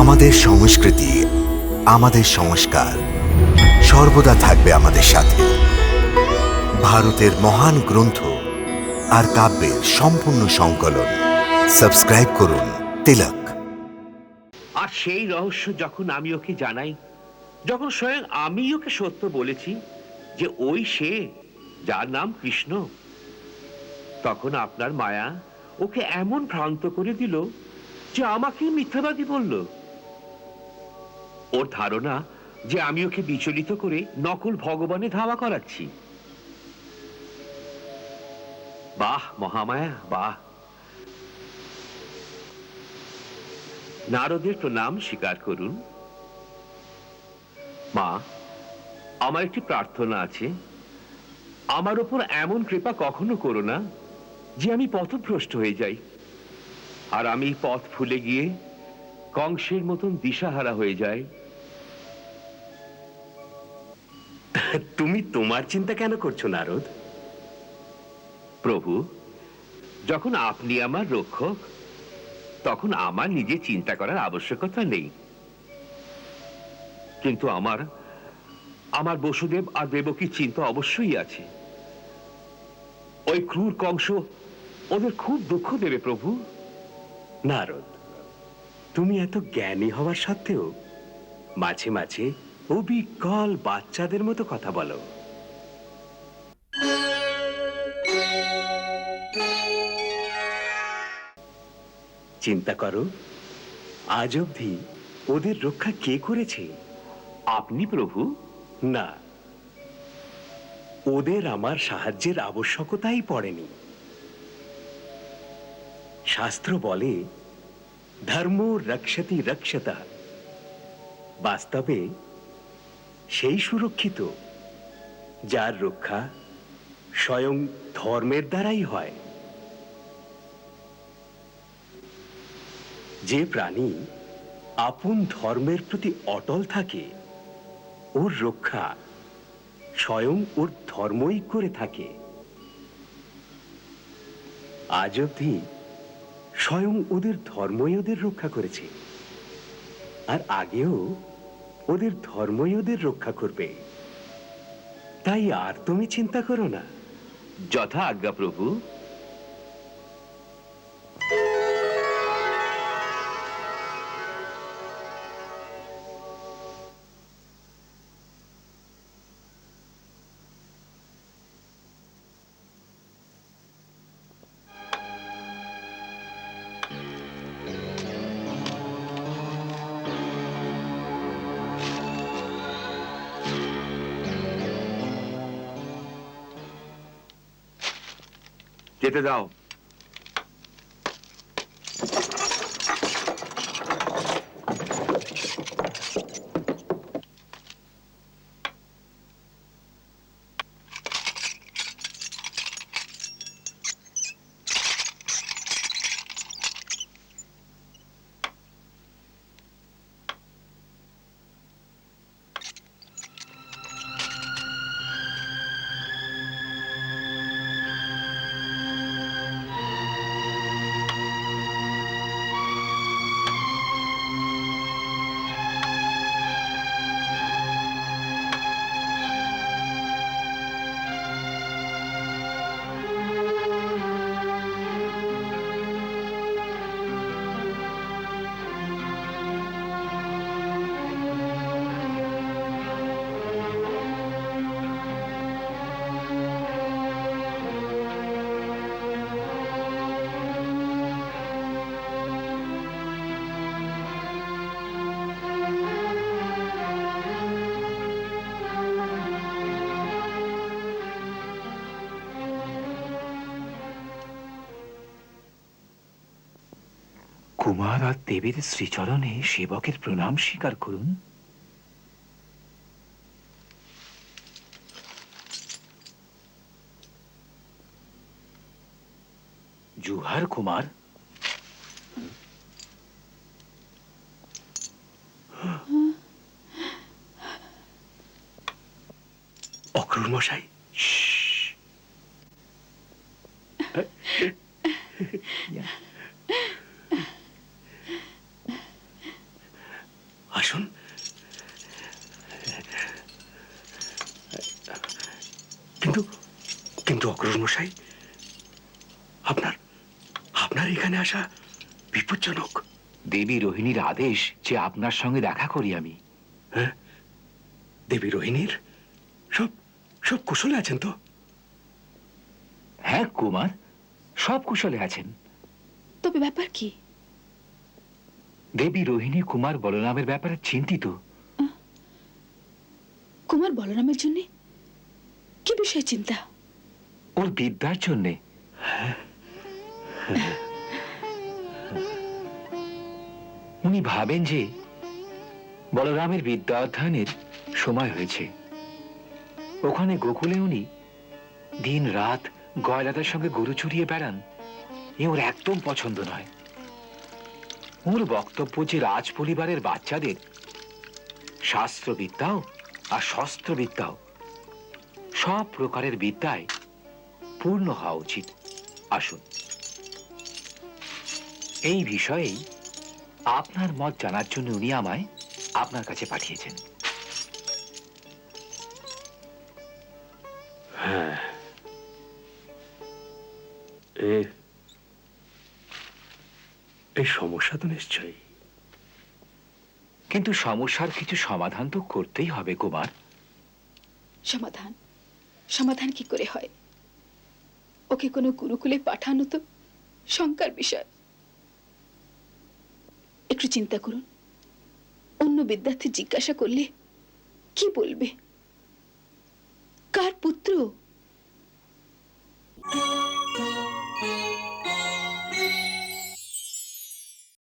আমাদের সংস্কৃতি, আমাদের সংস্কার সর্বদা থাকবে আমাদের সাথে। ভারতের মহান গ্রন্থ আর কাব্যের সম্পূর্ণ সংকলন। সাবস্ক্রাইব করুন তিলক। আর সেই রহস্য যখন আমি ওকে জানাই, যখন স্বয়ং আমি ওকে সত্য বলেছি যে ওই সে যার নাম কৃষ্ণ, তখন আপনার মায়া ওকে এমন ভ্রান্ত করে দিল যে আমাকে মিথ্যাবাদী বলল। ওর ধারণা যে আমি ওকে বিচলিত করে নকল ভগবানে ধাওয়া করাচ্ছি। বাহ, মহামায়া, বাহ। নারদের প্রণাম, স্বীকার করুন। মা, আমার একটি প্রার্থনা আছে। আমার ওপর এমন কৃপা কখনো করো না যে আমি পথভ্রষ্ট হয়ে যাই। আর আমি পথ ভুলে গিয়ে কংসের মতন দিশাহারা হয়ে যাই। তুমি তোমার চিন্তা কেন করছ, নারদ? প্রভু, যখন আপনি আমার রক্ষক, তখন আমার নিজে চিন্তা করার আবশ্যকতা নেই। কিন্তু আমার আমার বসুদেব আর দেবকীর চিন্তা অবশ্যই আছে। ওই ক্রূর কংস ওদের খুব দুঃখ দেবে, প্রভু। নারদ, তুমি এত জ্ঞানী হওয়ার সত্ত্বেও মাঝে মাঝে অবিকল বাচ্চাদের মতো কথা বলো। চিন্তা করো আজ অবধি ওদের রক্ষা কে করেছে? আপনি প্রভু? না। ওদের আমার সাহায্যের আবশ্যকতাই পড়েনি। শাস্ত্র বলে ধর্ম রক্ষতি রক্ষতা। বাস্তবে সেই সুরক্ষিত, যার রক্ষা স্বয়ং ধর্মের দ্বারাই হয়। যে প্রাণী আপন ধর্মের প্রতি অটল থাকে, ওর রক্ষা স্বয়ং ওর ধর্মই করে থাকে। আজ অবধি স্বয়ং ওদের ধর্মই ওদের রক্ষা করেছে। আর আগেও ওদের ধর্মই ওদের রক্ষা করবে। তাই আর তুমি চিন্তা করো না। যথা আজ্ঞা প্রভু। যেতে দাও। কুমার আর দেবীর শ্রীচরণে সেবকের প্রণাম স্বীকার করুন। জুহার কুমার। অক্রুর মশাই আসুন। কিন্তু কিন্তু অগ্রজ মশাই আপনার আপনার এখানে আসা বিপজ্জনক। দেবী রোহিণীর আদেশ যে আপনার সঙ্গে দেখা করি আমি। হ্যাঁ? দেবী রোহিণীর? সব সব কুশলে আছেন তো? হ্যাঁ কুমার সব কুশলে আছেন। তবে ব্যাপার কি? দেবী রোহিণী কুমার বলরামের ব্যাপারে চিন্তিত। কুমার বলরামের জন্য কি বিষয় চিন্তা? ওর বিদ্যার জন্যে। উনি ভাবেন যে বলরামের বিদ্যা অধ্যয়নের সময় হয়েছে। ওখানে গোকুলে উনি দিন রাত গয়লাদের সঙ্গে গরু চুরিয়ে বেড়ান। এ ওর একদম পছন্দ নয়। ওর বক্তব্য যে রাজ পরিবারের বাচ্চাদের, শাস্ত্রবিদ্যাও আর শস্ত্রবিদ্যাও সব প্রকারের বিদ্যায় পূর্ণ হওয়া উচিত। আসুন। এই বিষয়েই আপনার মত জানার জন্য উনি আমায় আপনার কাছে পাঠিয়েছেন। এ এই সমস্যা তো নিশ্চয়ই। কিন্তু সমস্যার কিছু সমাধান তো করতেই হবে কুমার। সমাধান? সমাধান কি করে হয়? ওকে কোনো গুরুকুলে পাঠানো তো শঙ্কার বিষয়। একটু চিন্তা করুন। অন্য বিদ্যার্থী জিজ্ঞাসা করলে কি বলবে? কার পুত্র?